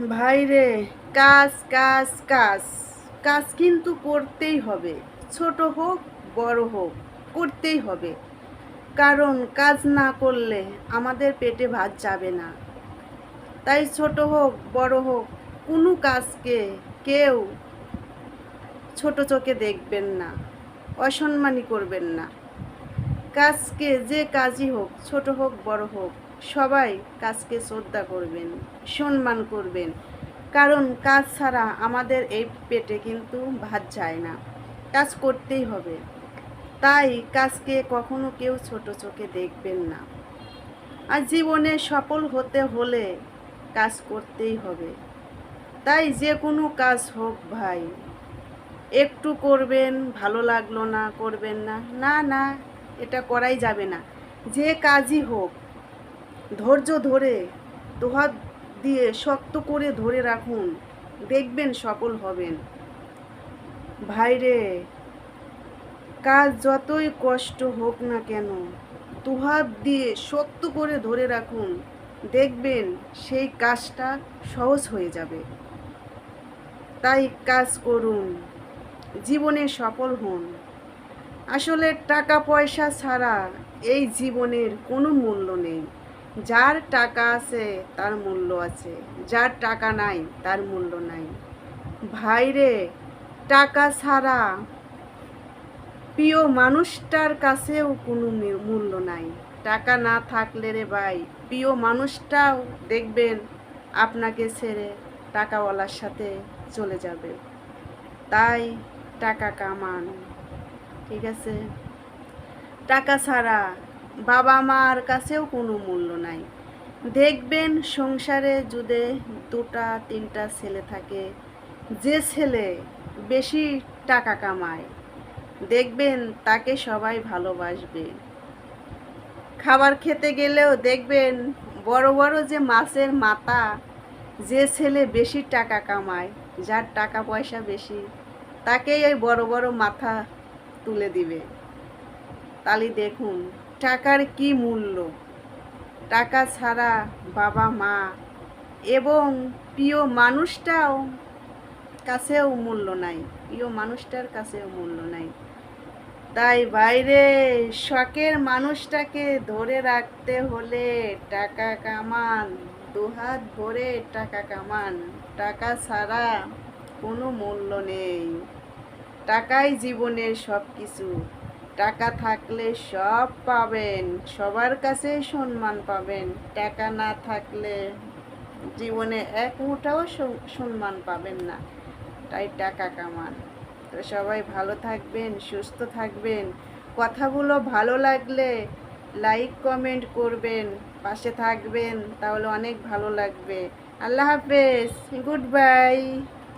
ভাইরে কাজ কাজ কাজ। কাজ কিন্তু করতেই হবে। ছোট হোক, বড় হোক, করতেই হবে। কারণ কাজ না করলে আমাদের পেটে ভাত যাবে না। তাই ছোট হোক, বড় হোক, কোনো কাজকে কেউ ছোট চোখে দেখবেন না অসম্মানী করবেন না। কাজকে যে কাজই হোক, ছোট হোক, বড় হোক, সবাই কাজকে শ্রদ্ধা করবেন, সম্মান করবেন। কারণ কাজ ছাড়া আমাদের এই পেটে কিন্তু ভাত যায় না। কাজ করতেই হবে। তাই কাজকে কখনো কেউ ছোট চোখে দেখবেন না। আর জীবনে সফল হতে হলে কাজ করতেই হবে। তাই যে কোনো কাজ হোক ভাই, একটু করবেন, ভালো লাগল না, করবেন না না না। এটা করাই যাবে না। যে কাজই হোক, ধৈর্য ধরে, দোহাত দিয়ে শক্ত করে ধরে রাখুন, দেখবেন সফল হবেন। ভাইরে কাজ যতই কষ্ট হোক না কেন, দুহাত দিয়ে শক্ত করে ধরে রাখুন, দেখবেন সেই কাজটা সহজ হয়ে যাবে। তাই কাজ করুন, জীবনে সফল হন। আসলে টাকা পয়সা ছাড়া এই জীবনের কোনো মূল্য নেই। যার টাকা আছে, তার মূল্য আছে। যার টাকা নাই, তার মূল্য নাই। ভাইরে টাকা ছাড়া প্রিয় মানুষটার কাছেও কোনো মূল্য নাই। টাকা না থাকলে রে ভাই, প্রিয় মানুষটাও দেখবেন আপনাকে ছেড়ে টাকাওয়ালার সাথে চলে যাবে। তাই টাকা কামান। ঠিক আছে? টাকা ছাড়া বাবা মার কাছেও কোনো মূল্য নাই। দেখবেন সংসারে যদি দুটা, তিনটা ছেলে থাকে, যে ছেলে বেশি টাকা কামায়, দেখবেন তাকে সবাই ভালোবাসবে। খাবার খেতে গেলেও দেখবেন বড় বড় যে মাছের মাথা, যে ছেলে বেশি টাকা কামায়, যার টাকা পয়সা বেশি, তাকেই ওই বড় বড় মাথা তুলে দিবে। তাহলে দেখুন, টাকার কি মূল্য? টাকা ছাড়া বাবা মা এবং প্রিয় মানুষটাও কাছেও মূল্য নাই। প্রিয় মানুষটার কাছেও মূল্য নাই। তাই বাইরে শখের মানুষটাকে ধরে রাখতে হলে টাকা কামান, দুহাত ভরে টাকা কামান। টাকা ছাড়া কোনো মূল্য নেই। টাকাই জীবনের সব কিছু টাকা থাকলে সব পাবেন, সবার কাছে সম্মান পাবেন। টাকা না থাকলে জীবনে এক মুঠাও সম্মান পাবেন না। তাই টাকা কামান। তো সবাই ভালো থাকবেন, সুস্থ থাকবেন। কথাগুলো ভালো লাগলে লাইক, কমেন্ট করবেন, পাশে থাকবেন, তাহলে অনেক ভালো লাগবে। আল্লাহ হাফেজ, গুড বাই।